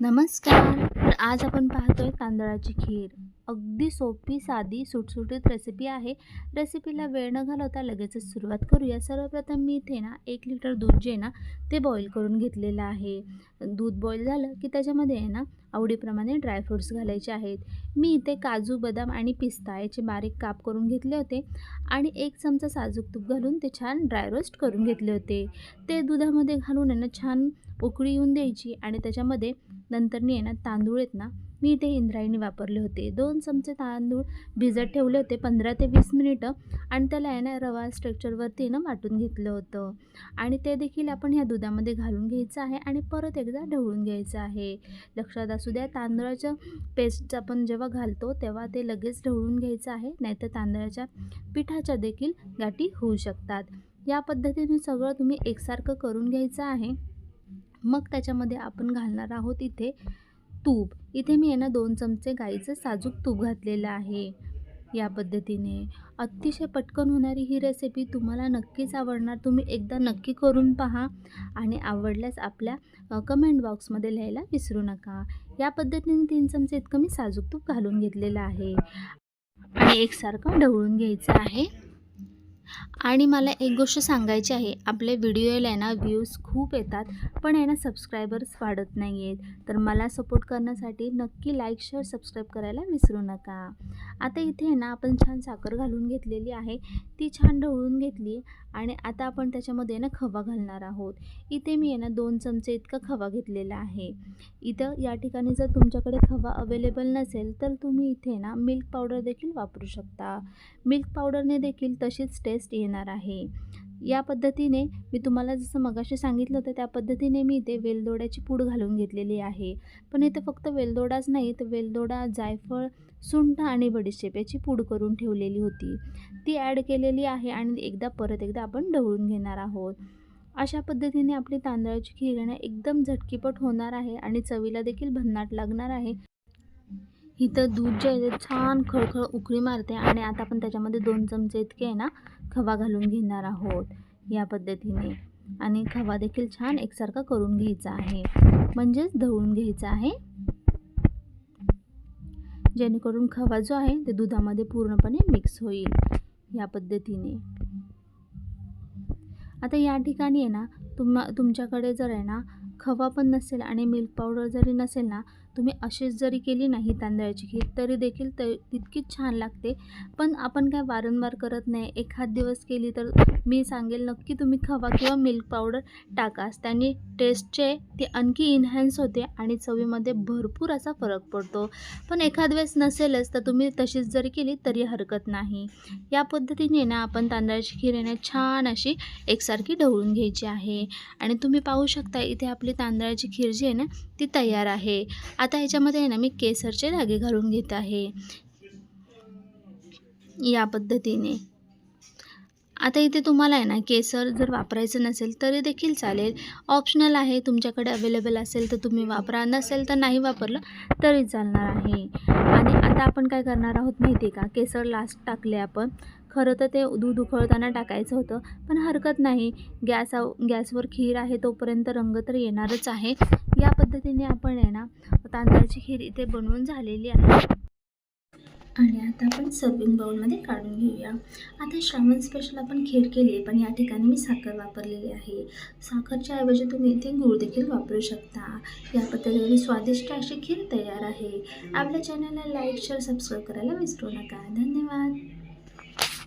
नमस्कार. तर आज आपण पाहतोय तांदळाची खीर. अगदी सोपी साधी सुटसुटीत रेसिपी आहे. रेसिपीला वेळ न घालवता लगेचच सुरुवात करूया. सर्वप्रथम मी इथे ना एक लिटर दूध जे ना ते बॉईल करून घेतलेलं आहे. दूध बॉईल झालं की त्याच्यामध्ये आहे ना आवडीप्रमाणे ड्रायफ्रूट्स घालायचे आहेत. मी इथे काजू बदाम आणि पिस्ता याचे बारीक काप करून घेतले होते आणि एक चमचा साजूक तूप घालून ते छान ड्राय रोस्ट करून घेतले होते. ते दुधामध्ये घालून आहे ना छान उकळी येऊन द्यायची आणि त्याच्यामध्ये नंतरनी आहे ना तांदूळ आहेत ना मी इथे इंद्रायणी वापरले होते. दोन चमचे तांदूळ भिजत ठेवले होते पंधरा ते वीस मिनिटं आणि त्याला आहे ना रवा स्ट्रक्चरवरती ना वाटून घेतलं होतं. आणि ते देखील आपण ह्या दुधामध्ये घालून घ्यायचं आहे आणि परत एकदा ढवळून घ्यायचं आहे. लक्षात असू द्या तांदळाच्या पेस्ट आपण जेव्हा घालतो तेव्हा ते लगेच ढवळून घ्यायचं आहे नाहीतर तांदळाच्या पिठाच्या देखील गाठी होऊ शकतात. या पद्धतीने सगळं तुम्ही एकसारखं करून घ्यायचं आहे. मग त्याच्यामध्ये आपण घालणार आहोत इथे तूप. इथे मी आहे ना दोन चमचे गाईचं साजूक तूप घातलेलं आहे. या पद्धतीने. अतिशय पटकन होणारी ही रेसिपी तुम्हाला नक्कीच आवडणार. तुम्ही एकदा नक्की करून पहा आणि आवडल्यास आपल्या कमेंट बॉक्समध्ये लिहायला विसरू नका. या पद्धतीने तीन चमचे इतकं मी साजूक तूप घालून घेतलेलं आहे. आणि एकसारखं ढवळून घ्यायचं आहे. आणि मला एक गोष्ट सांगायची आहे. आपले व्हिडिओला आहे ना व्ह्यूज खूप येतात पण आहे ना सबस्क्रायबर्स वाढत नाही आहेत तर मला सपोर्ट करण्यासाठी नक्की लाईक शेअर सबस्क्राईब करायला विसरू नका. आता इथे आहे ना आपण छान साखर घालून घेतलेली आहे. ती छान ढवळून घेतली आणि आता आपण त्याच्यामध्ये ना खवा घालणार आहोत. इथे मी आहे ना दोन चमचे इतका खवा घेतलेला आहे. इथं या ठिकाणी जर तुमच्याकडे खवा अवेलेबल नसेल तर तुम्ही इथे ना मिल्क पावडर देखील वापरू शकता. मिल्क पावडरने देखील तशीच टेस्ट येणार आहे. या पद्धतीने मी तुम्हाला जसं मगाशी सांगितलं होतं त्या पद्धतीने मी इथे वेलदोड्याची पूड घालून घेतलेली आहे. पण इथे फक्त वेलदोडाच नाही तर वेलदोडा जायफळ सुंठ आणि बडीशेप याची पूड करून ठेवलेली होती. ती ॲड केलेली आहे आणि एकदा परत एकदा आपण ढवळून घेणार आहोत. अशा पद्धतीने आपली तांदळाची खीर एकदम झटकीपट होणार आहे आणि चवीला देखील भन्नाट लागणार आहे. इथं दूध जे आहे ते छान खळखळ उकळी मारते आणि आता आपण त्याच्यामध्ये दोन चमचे इतके आहे ना खवा घालून घेणार आहोत या पद्धतीने. आणि खवा देखील छान एकसारखा करून घ्यायचा आहे. म्हणजेच ढवळून घ्यायचा आहे. जेणेकरून खवा जो आहे ते दुधामध्ये पूर्णपणे मिक्स होईल या पद्धतीने. आता या ठिकाणी आहे ना तुम तुमच्याकडे जर आहे ना खवा पण नसेल आणि मिल्क पावडर जरी नसेल ना तुम्ही अशीच जरी केली नाही तांदळाची खीर तरी देखील त तितकीच छान लागते. पण आपण काय वारंवार करत नाही. एखाद दिवस केली तर मी सांगेल नक्की तुम्ही खवा किंवा मिल्क पावडर टाकास त्यांनी टेस्टचे ते आणखी इन्हॅन्स होते आणि चवीमध्ये भरपूर असा फरक पडतो. पण एखाद वेळेस नसेलच तर तुम्ही तशीच जरी केली तरी हरकत नाही. या पद्धतीने ना आपण तांदळाची खीर येणे छान अशी एकसारखी ढवळून घ्यायची आहे. आणि तुम्ही पाहू शकता इथे आपली तांदळाची खीर जी आहे ना ती तयार आहे. आता ह्याच्यामध्ये आहे ना मी केसरचे धागे घालून घेत आहे. या पद्धतीने. आता इथे तुम्हाला आहे ना केसर जर वापरायचं नसेल तरी देखील चालेल. ऑप्शनल आहे तुमच्याकडे अवेलेबल असेल तर तुम्ही वापरा नसेल तर नाही वापरलं तरी चालणार आहे. आणि आता आपण काय करणार आहोत माहिती आहे का? केसर लास्ट टाकले आपण. खरं तर ते दूध उकळताना टाकायचं होतं पण हरकत नाही. गॅस गॅसवर खीर आहे तोपर्यंत रंग तर येणारच आहे. पद्धतीने आपण आहे ना तांदळाची खीर इथे बनवून झालेली आहे. आणि आता आपण सर्विंग बाउलमध्ये काढून घेऊया. आता श्रावण स्पेशल आपण खीर केली आहे पण या ठिकाणी मी साखर वापरलेली आहे. साखरच्या ऐवजी तुम्ही इथे गूळ देखील वापरू शकता. या पद्धतीने स्वादिष्ट अशी खीर तयार आहे. आपल्या चॅनलला लाईक शेअर सबस्क्राईब करायला विसरू नका. धन्यवाद.